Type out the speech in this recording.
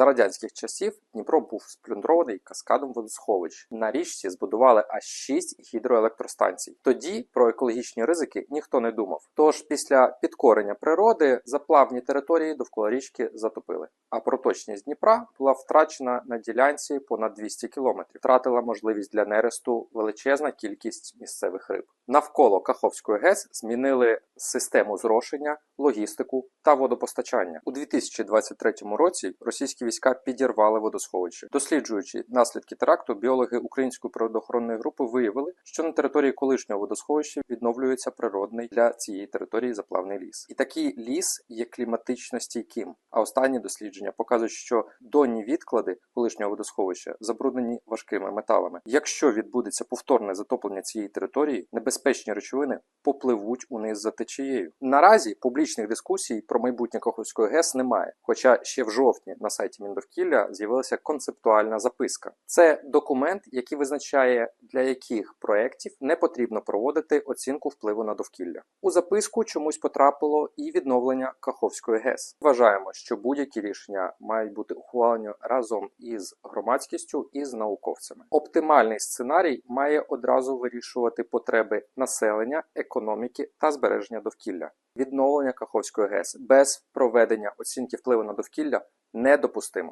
За радянських часів Дніпро був сплюндрований каскадом водосховищ. На річці збудували аж 6 гідроелектростанцій. Тоді про екологічні ризики ніхто не думав. Тож після підкорення природи заплавні території довкола річки затопили. А проточність Дніпра була втрачена на ділянці понад 200 кілометрів. Втратила можливість для нересту величезна кількість місцевих риб. Навколо Каховської ГЕС змінили систему зрошення, логістику та водопостачання. У 2023 році російські війська підірвали водосховище. Досліджуючи наслідки теракту, біологи української природоохоронної групи виявили, що на території колишнього водосховища відновлюється природний для цієї території заплавний ліс. І такий ліс є кліматично стійким. А останні дослідження показують, що донні відклади колишнього водосховища забруднені важкими металами. Якщо відбудеться повторне затоплення цієї території, небезпечні речовини попливуть униз за течією. Наразі публічних дискусій про майбутнє Каховської ГЕС немає. Хоча ще в жовтні на сайті Міндовкілля з'явилася концептуальна записка. Це документ, який визначає для яких проєктів не потрібно проводити оцінку впливу на довкілля. У записку чомусь потрапило і відновлення Каховської ГЕС. Вважаємо, що будь-які рішення мають бути ухвалені разом із громадськістю і з науковцями. Оптимальний сценарій має одразу вирішувати потреби населення, економіки та збереження довкілля. Відновлення Каховської ГЕС без проведення оцінки впливу на довкілля недопустимо.